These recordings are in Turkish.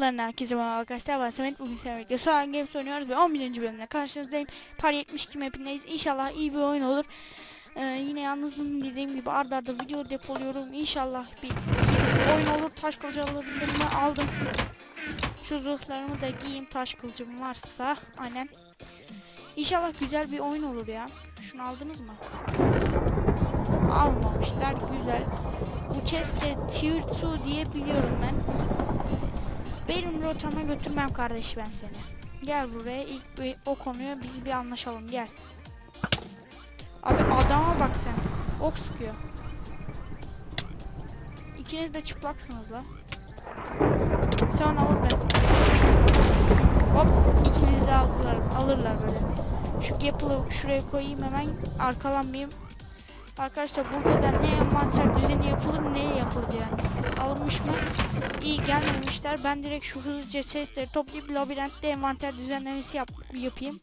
Yapılan herkese merhaba arkadaşlar. Ben Samet. Bugün sizlerle Soğan Games oynuyoruz ve 11. bölümde karşınızdayım. Par 72 mapindeyiz. İnşallah iyi bir oyun olur. Ee, Yine yalnızım dediğim gibi arda arda video depoluyorum. İnşallah bir oyun olur. Taş kılıcılarımı aldım. Şu zırhlarımı da giyeyim. Taş kılıcım varsa Aynen. İnşallah güzel bir oyun olur ya. Şunu aldınız mı? Almamışlar. Güzel. Bu chest'te tier 2 diye biliyorum ben benim rotama götürmem kardeş ben seni. Gel buraya ilk bir o konuya biz bir anlaşalım gel. Abi adama bak sen. Ok sıkıyor. İkiniz de çıplaksınız la. Sen onu alır ben seni. Hop ikiniz de alırlar, alırlar böyle. Şu gap'ı şuraya koyayım hemen arkalanmayayım. Arkadaşlar burada da ne envanter düzeni yapılır ne yapılır yani. Alınmış mı? İyi gelmemişler. Ben direkt şu hızlıca chestleri toplayıp labirentte envanter düzenlemesi yap yapayım.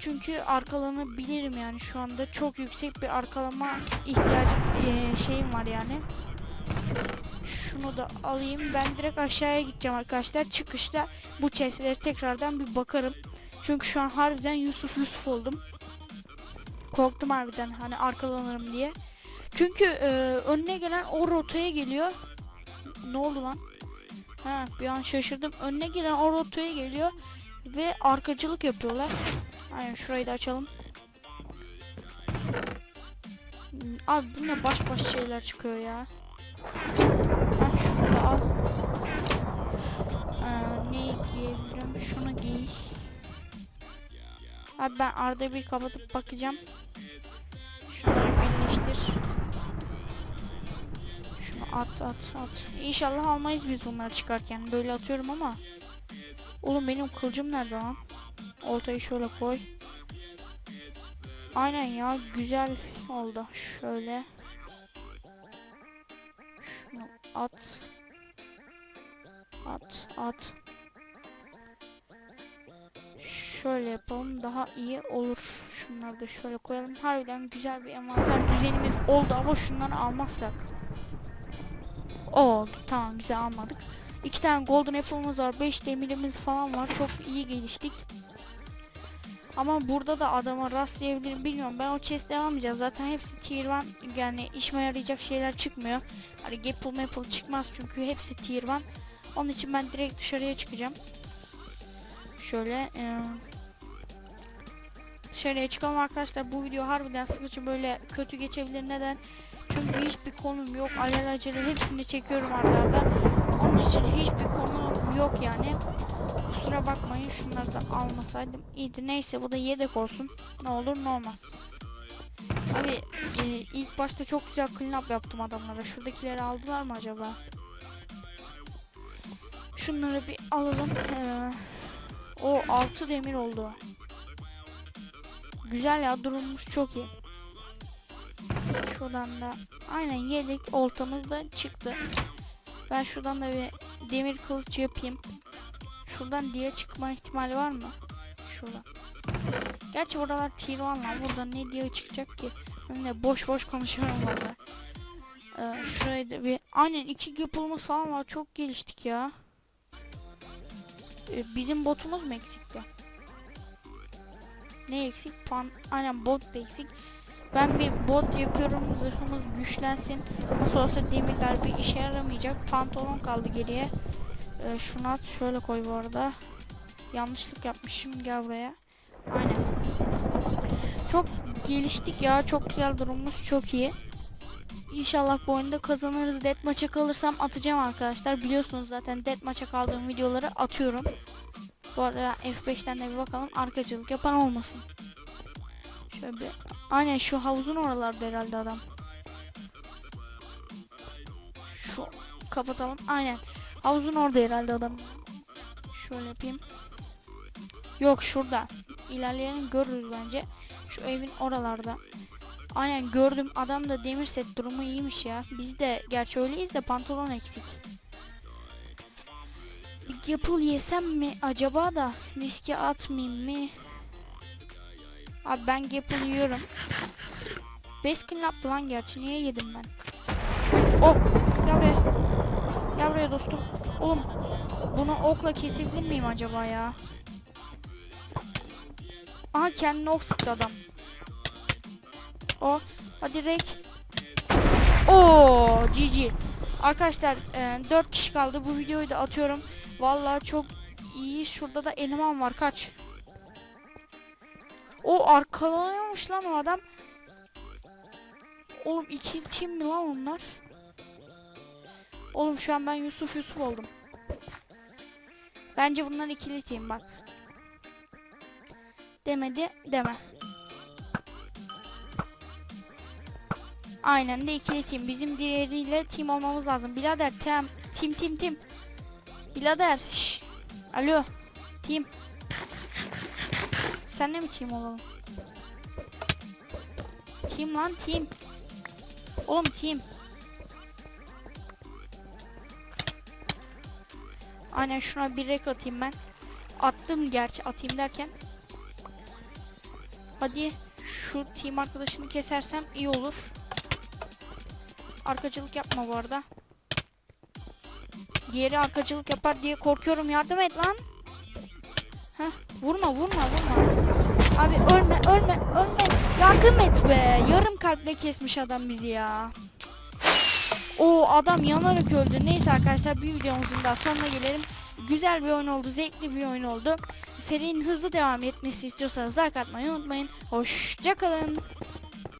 Çünkü arkalanı bilirim yani şu anda çok yüksek bir arkalama ihtiyacım eee, şeyim var yani. Şunu da alayım. Ben direkt aşağıya gideceğim arkadaşlar. Çıkışta bu chestlere tekrardan bir bakarım. Çünkü şu an harbiden Yusuf Yusuf oldum. Korktum harbiden hani arkalanırım diye. Çünkü e, önüne gelen o rotaya geliyor. Ne oldu lan? Ha bir an şaşırdım. Önüne gelen o geliyor ve arkacılık yapıyorlar. Aynen şurayı da açalım. Abi bu ne baş baş şeyler çıkıyor ya. Ha şunu da al. Ee, neyi giyebilirim? Şunu giy. Abi ben arada bir kapatıp bakacağım. At at at. İnşallah almayız biz bunları çıkarken. Böyle atıyorum ama. Oğlum benim kılıcım nerede lan? Ortayı şöyle koy. Aynen ya güzel oldu. Şöyle. Şunu at. At at. Şöyle yapalım daha iyi olur. Şunları da şöyle koyalım. Harbiden güzel bir envanter düzenimiz oldu ama şunları almazsak. Oldu. Tamam bize almadık. İki tane golden apple'ımız var. Beş demirimiz falan var. Çok iyi geliştik. Ama burada da adama rastlayabilirim bilmiyorum. Ben o chest'e almayacağım. Zaten hepsi tier 1 yani işime yarayacak şeyler çıkmıyor. Hani gapple maple çıkmaz çünkü hepsi tier 1. Onun için ben direkt dışarıya çıkacağım. Şöyle e, dışarıya çıkalım arkadaşlar. Bu video harbiden sıkıcı böyle kötü geçebilir. Neden? Çünkü hiçbir konum yok. Alelacele hepsini çekiyorum arada. Onun için hiçbir konu yok yani. Kusura bakmayın şunları da almasaydım iyiydi. Neyse bu da yedek olsun. Ne olur ne olmaz. Abi e, ilk başta çok güzel clean up yaptım adamlara. Şuradakileri aldılar mı acaba? Şunları bir alalım. Ee, o 6 demir oldu. Güzel ya durumumuz çok iyi. Şuradan da aynen yedik oltamız da çıktı. Ben şuradan da bir demir kılıç yapayım. Şuradan diye çıkma ihtimali var mı? Şuradan. Gerçi buralar tier 1 var. Burada ne diye çıkacak ki? Ben de boş boş konuşuyorum valla. Ee, şuraya da bir aynen iki yapılımız falan var. Çok geliştik ya. Ee, bizim botumuz mu eksikti? Ne eksik? Pan aynen bot da eksik. Ben bir bot yapıyorum zırhımız güçlensin. Nasıl olsa demirler bir işe yaramayacak. Pantolon kaldı geriye. Ee, şunu at şöyle koy bu arada. Yanlışlık yapmışım gel buraya. Aynen. Çok geliştik ya. Çok güzel durumumuz çok iyi. İnşallah bu oyunda kazanırız. Deathmatch'a kalırsam atacağım arkadaşlar. Biliyorsunuz zaten Deathmatch'a kaldığım videoları atıyorum. Bu arada F5'ten de bir bakalım. Arkacılık yapan olmasın. Şöyle bir... Aynen şu havuzun oralarda herhalde adam. Şu kapatalım. Aynen. Havuzun orada herhalde adam. Şöyle yapayım. Yok şurada. İlerleyelim görürüz bence. Şu evin oralarda. Aynen gördüm. Adam da demir set durumu iyiymiş ya. Biz de gerçi öyleyiz de pantolon eksik. Bir yapıl yesem mi acaba da riske atmayayım mı? Abi ben Gapple yiyorum. Baskin yaptı lan gerçi. Niye yedim ben? Oh! Gel buraya. Gel buraya dostum. Oğlum bunu okla kesebilir miyim acaba ya? Aha kendine ok sıktı adam. O hadi rek. Oo GG. Arkadaşlar 4 kişi kaldı. Bu videoyu da atıyorum. Vallahi çok iyi. Şurada da eleman var. Kaç. Arkalanıyormuş lan o adam. Oğlum iki tim mi lan onlar? Oğlum şu an ben Yusuf Yusuf oldum. Bence bunlar ikili team bak. Demedi deme. Aynen de ikili team. Bizim diğeriyle team olmamız lazım. Birader tem. Team team team. Birader. Şş. Alo. Team. Sen de mi team olalım? Team lan team. Oğlum team. Aynen şuna bir rek atayım ben. Attım gerçi atayım derken. Hadi şu team arkadaşını kesersem iyi olur. Arkacılık yapma bu arada. Diğeri arkacılık yapar diye korkuyorum. Yardım et lan. Heh, vurma vurma vurma. Abi ölme ölme ölme. Yardım et be. Yarım kalple kesmiş adam bizi ya. O adam yanarak öldü. Neyse arkadaşlar bir videomuzun daha sonuna gelelim. Güzel bir oyun oldu. Zevkli bir oyun oldu. Serinin hızlı devam etmesi istiyorsanız like atmayı unutmayın. Hoşçakalın.